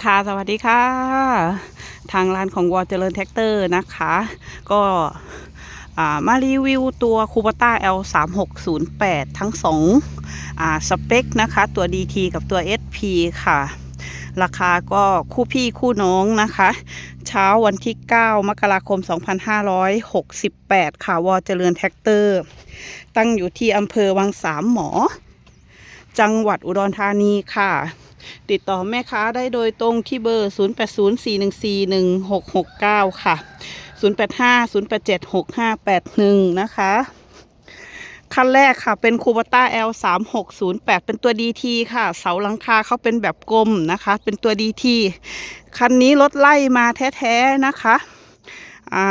ค่ะสวัสดีค่ะ ทางร้านของวอเจริญแท็กเตอร์นะคะ ก็ามารีวิวตัวคูปต้า L 3 6 0 8 ทั้งสองอสเปคนะคะ ตัว DT กับตัว SP ค่ะ ราคาก็คู่พี่คู่น้องนะคะ เช้าวันที่ 9 มกราคม 2568 ค่ะวอเจริญแท็กเตอร์ ตั้งอยู่ที่อำเภอวังสามหมอ จังหวัดอุดรธานีค่ะ ติดต่อแม่ค้าได้โดยตรงที่เบอร์ 0804141669 ค่ะ 0850876581 นะคะ คันแรกค่ะเป็นคูบต้า L 3 6 0 8 เป็นตัว DT ค่ะ เสาหลังคาเขาเป็นแบบกลมนะคะ เป็นตัว DT คันนี้รถไล่มาแท้ๆนะคะอ่า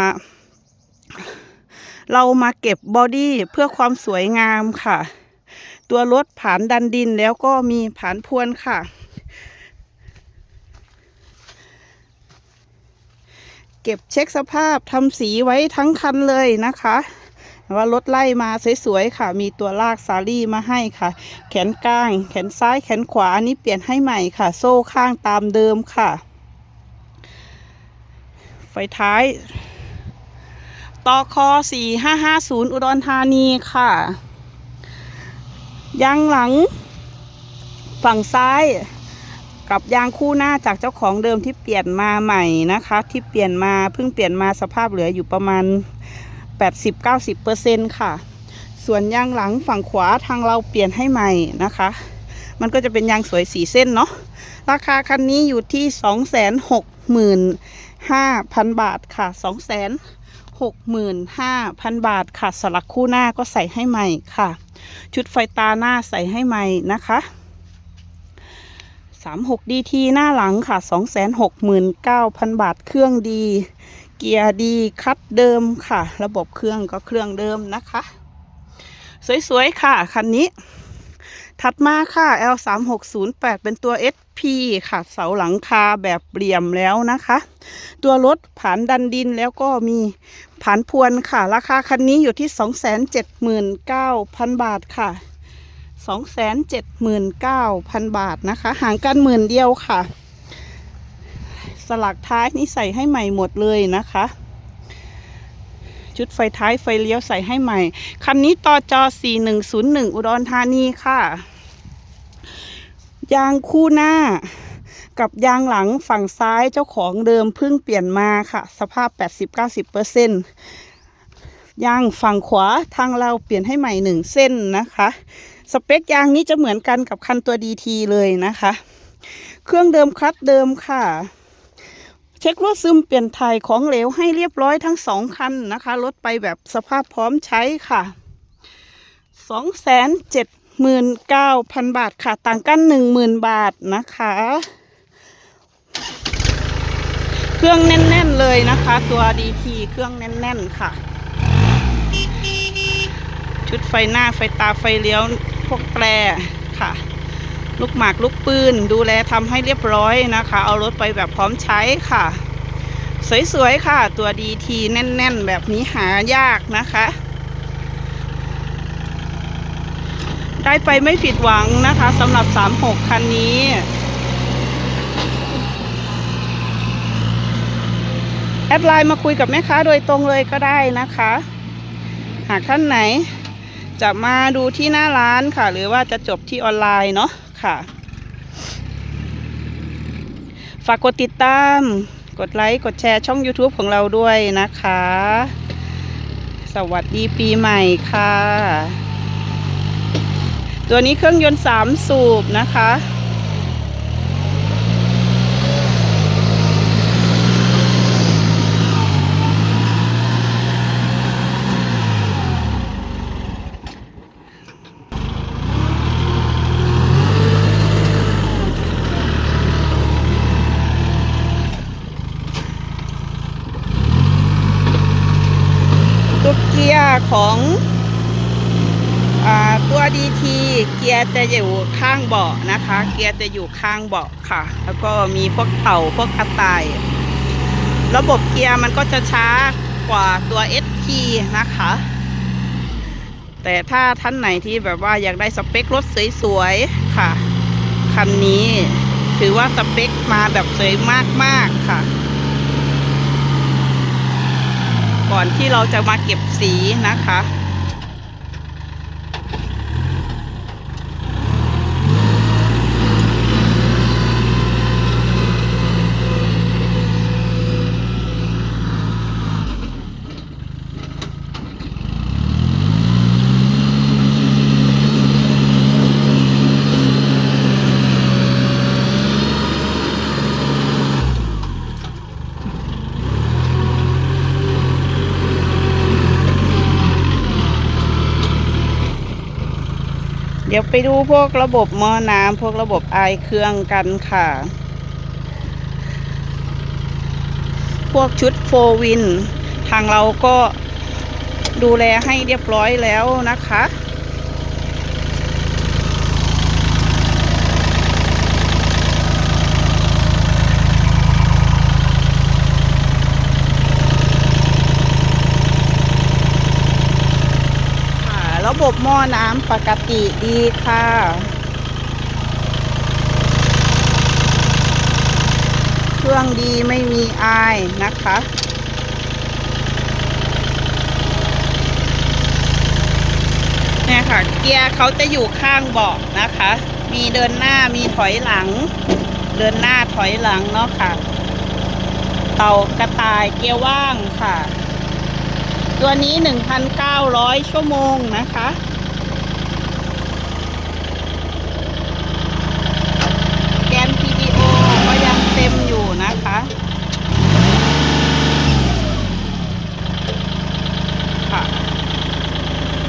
เรามาเก็บบอดี้เพื่อความสวยงามค่ะ ตัวรถผานดันดินแล้วก็มีผานพวนค่ะ เก็บเช็คสภาพทำสีไว้ทั้งคันเลยนะคะว่ารถไล่มาสวยๆค่ะ มีตัวลากซาลี่มาให้ค่ะ แขนกลาง แขนซ้ายแขนขวาอันนี้เปลี่ยนให้ใหม่ค่ะ โซ่ข้างตามเดิมค่ะ ไฟท้ายต่อคอ4550 อุดรธานีค่ะ ยางหลัง ฝั่งซ้าย กับยางคู่หน้าจากเจ้าของเดิมที่เปลี่ยนมาใหม่นะคะ ที่เปลี่ยนมาเพิ่งเปลี่ยนมาสภาพเหลืออยู่ประมาณ 80-90%ค่ะ ส่วนยางหลังฝั่งขวาทางเราเปลี่ยนให้ใหม่นะคะ มันก็จะเป็นยางสวยสีเส้นเนาะราคาคันนี้อยู่ที่ 265,000 บาทค่ะ 265,000 บาทค่ะสลักคู่หน้าก็ใส่ให้ใหม่ค่ะ ชุดไฟตาหน้าใส่ให้ใหม่นะคะ 36 DT หน้าหลังค่ะ 269,000 บาท เครื่องดี เกียร์ดีคัดเดิมค่ะ ระบบเครื่องก็เครื่องเดิมนะคะ สวยๆ ค่ะ คันนี้ ถัดมาค่ะ L 3 6 0 8 เป็นตัว SP ค่ะ เสาหลังคาแบบเปี่ยมแล้วนะคะ ตัวรถผานดันดินแล้วก็มีผานพวนค่ะ ราคาคันนี้อยู่ที่ 279,000 บาทค่ะ 279,000บาทนะคะ ห่างกันหมื่นเดียวค่ะ สลักท้ายนี่ใส่ให้ใหม่หมดเลยนะคะ ชุดไฟท้ายไฟเลี้ยวใส่ให้ใหม่ คันนี้ต่อจอ4101 อุดรธานีค่ะ ยางคู่หน้ากับยางหลังฝั่งซ้ายเจ้าของเดิมเพิ่งเปลี่ยนมาค่ะ สภาพ 80-90%ยางฝั่งขวาทางเราเปลี่ยนให้ใหม่หนึ่งเส้นนะคะ สเปคยางนี้จะเหมือนกันกับคันตัว DT เลยนะคะ เครื่องเดิมคลัตเดิมค่ะ เช็ครถซึมเปลี่ยนถ่ายของเหลวให้เรียบร้อยทั้งสองคันนะคะรถไปแบบสภาพพร้อมใช้ค่ะสองแสนเจ็ดหมื่นเก้าพันบาทค่ะ ต่างกันหนึ่งหมื่นบาทนะคะ เครื่องแน่นๆเลยนะคะ ตัว DT เครื่องแน่นๆค่ะชุดไฟหน้าไฟตาไฟเลี้ยว พวกแปรค่ะ ลูกหมากลูกปืน ดูแลทำให้เรียบร้อยนะคะ เอารถไปแบบพร้อมใช้ค่ะ สวยๆค่ะ ตัวดีทีแน่น ๆ แบบนี้หายากนะคะ ได้ไปไม่ผิดหวังนะคะสำหรับ 36 คันนี้แอดไลน์มาคุยกับแม่ค้าโดยตรงเลยก็ได้นะคะ หากท่านไหน จะมาดูที่หน้าร้านค่ะ หรือว่าจะจบที่ออนไลน์เนาะค่ะ ฝากกดติดตาม กดไลค์ กดแชร์ช่อง YouTube ของเราด้วยนะคะ สวัสดีปีใหม่ค่ะ ตัวนี้เครื่องยนต์สามสูบนะคะ ของอตัวดีทีเกียร์จะอยู่ข้างเบาะนะคะ เกียร์จะอยู่ข้างเบาะค่ะ แล้วก็มีพวกเต่าพวกกระต่าย ระบบเกียร์มันก็จะช้ากว่าตัว SP นะคะ แต่ถ้าท่านไหนที่แบบว่าอยากได้สเปครถสวยๆค่ะ คันนี้ถือว่าสเปคมาแบบสวยมากๆค่ะ ก่อนที่เราจะมาเก็บสีนะคะ ยวไปดูพวกระบบหม้อน้ำพวกระบบไอเครื่องกันค่ะ พวกชุดโฟวิน ทางเราก็ดูแลให้เรียบร้อยแล้วนะคะ ค่ะระบบหม้อน้ำปกติดีค่ะเครื่องดีไม่มีอายนะคะเนี่ยค่ะ เกียร์เขาจะอยู่ข้างเบาะนะคะ มีเดินหน้ามีถอยหลัง เดินหน้าถอยหลังเนาะค่ะ เต่ากระต่ายเกียร์ว่างค่ะ ตัวนี้ 1,900 ชั่วโมงนะคะ แกน PDO ก็ยังเต็มอยู่นะคะ ค่ะ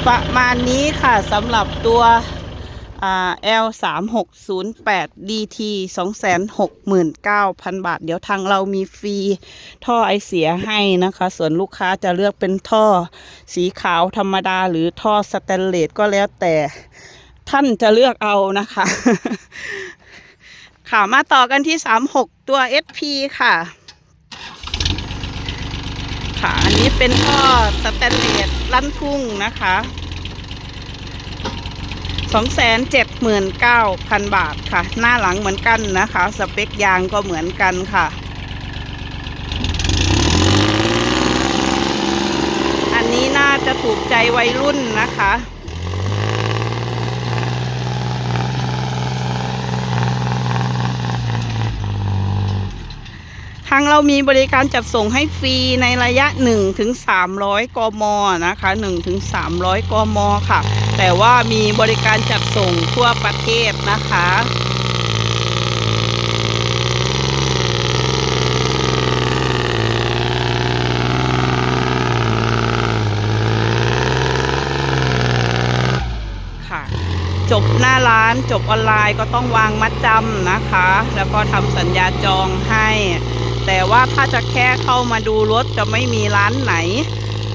ประมาณนี้ค่ะสำหรับตัว L 3 6 0 8 DT 269,000 บาท เดี๋ยวทางเรามีฟรีท่อไอเสียให้นะคะ ส่วนลูกค้าจะเลือกเป็นท่อสีขาวธรรมดาหรือท่อสแตนเลสก็แล้วแต่ท่านจะเลือกเอานะคะ ค่ะมาต่อกันที่ 36 ตัว SP ค่ะค่ะ อันนี้เป็นท่อสแตนเลสลั่นทุ่งนะคะ 279,000บาทค่ะ หน้าหลังเหมือนกันนะคะ สเปคยางก็เหมือนกันค่ะ อันนี้น่าจะถูกใจวัยรุ่นนะคะ ทางเรามีบริการจัดส่งให้ฟรีในระยะ1ถึง300 กมนะคะ1ถึง300 กมค่ะ แต่ว่ามีบริการจัดส่งทั่วประเทศนะคะค่ะจบหน้าร้านจบออนไลน์ก็ต้องวางมัดจำนะคะ แล้วก็ทำสัญญาจองให้ แต่ว่าถ้าจะแค่เข้ามาดูรถจะไม่มีร้านไหน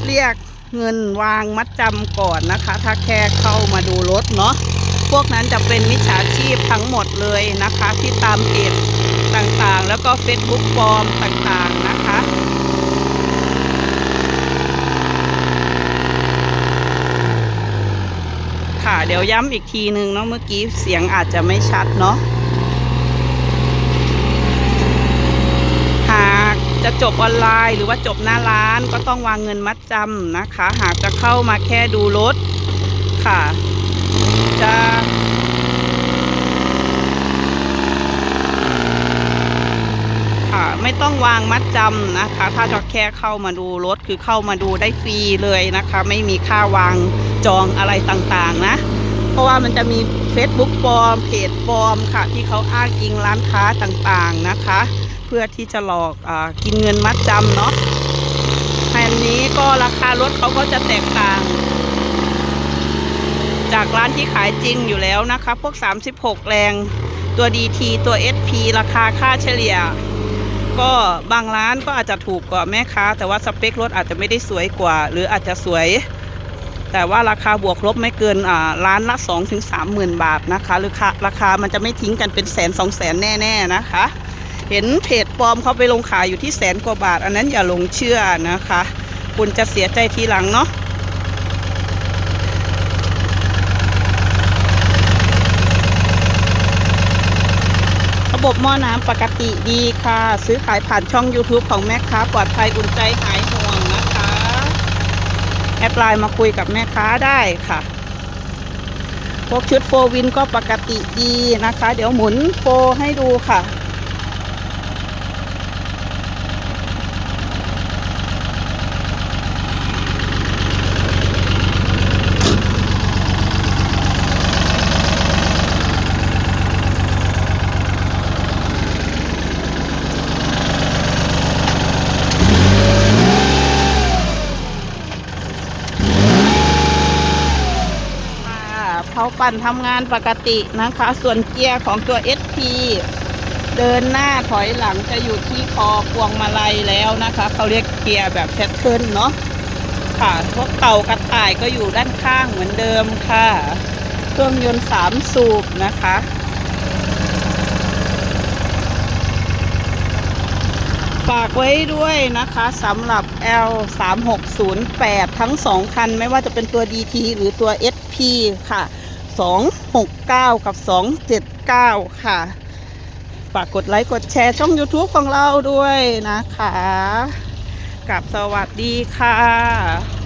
เรียกเงินวางมัดจำก่อนนะคะ ถ้าแค่เข้ามาดูรถเนาะพวกนั้นจะเป็นมิจฉาชีพทั้งหมดเลยนะคะ ที่ตามเพจต่างๆ แล้วก็ Facebook ปลอมต่างๆนะคะค่ะเดี๋ยวย้ำอีกทีนึงเนาะเมื่อกี้เสียงอาจจะไม่ชัดเนาะหาก จบออนไลน์ หรือว่าจบหน้าร้านก็ต้องวางเงินมัดจำนะคะ หากจะเข้ามาแค่ดูรถค่ะ จะค่ะไม่ต้องวางมัดจำนะคะ ถ้าจะแค่เข้ามาดูรถคือเข้ามาดูได้ฟรีเลยนะคะ ไม่มีค่าวางจองอะไรต่างๆนะ ราะว่ามันจะมี Facebook ปลอมเพจปลอมค่ะ ที่เขาอ้างอิงร้านค้าต่างๆนะคะ เพื่อที่จะหลอกอกินเงินมัดจำเนาะแผ่นนี้ก็ราคารถเขาก็จะแตกต่าง จากร้านที่ขายจริงอยู่แล้วนะคะ พวก 36 แรงตัว DT ตัว SP ราคาค่าเฉลี่ย ก็บางร้านก็อาจจะถูกกว่าแม่ค้า แต่ว่าสเปครถอาจจะไม่ได้สวยกว่า หรืออาจจะสวย แต่ว่าราคาบวกลบไม่เกินอ่าร้านละ2ถึง3หมื่นบาทนะคะหรือราราคามันจะไม่ทิ้งกันเป็นแสนสองแสนแน่ๆนะคะ เห็นเพจปลอมเขาไปลงขายอยู่ที่แสนกว่าบาท อันนั้นอย่าลงเชื่อนะคะ คุณจะเสียใจทีหลังเนาะระบบหม้อน้ำปกติดีค่ะ ซื้อขายผ่านช่อง YouTube ของแม่ค้าปลอดภัยอุ่นใจหายห แอดไลน์มาคุยกับแม่ค้าได้ค่ะ พวกชุดโฟวินก็ปกติดีนะคะ เดี๋ยวหมุนโฟให้ดูค่ะ ค่ะเผา ปั่นทำงานปกตินะคะ ส่วนเกียร์ของตัว SP เดินหน้าถอยหลังจะอยู่ที่คอพวงมาลัยแล้วนะคะเขาเรียกเกียร์แบบแพทเทิร์นเนาะค่ะพวกเต่ากระต่ายก็อยู่ด้านข้างเหมือนเดิมค่ะ เครื่องยนต์3สูบนะคะฝากไว้ด้วยนะคะสำหรับ L 3 6 0 8ทั้ง 2 คัน ไม่ว่าจะเป็นตัว DT หรือตัว SP ค่ะ 269 กับ 279 ค่ะ ฝากกดไลค์กดแชร์ช่อง YouTube ของเราด้วยนะคะ กับสวัสดีค่ะ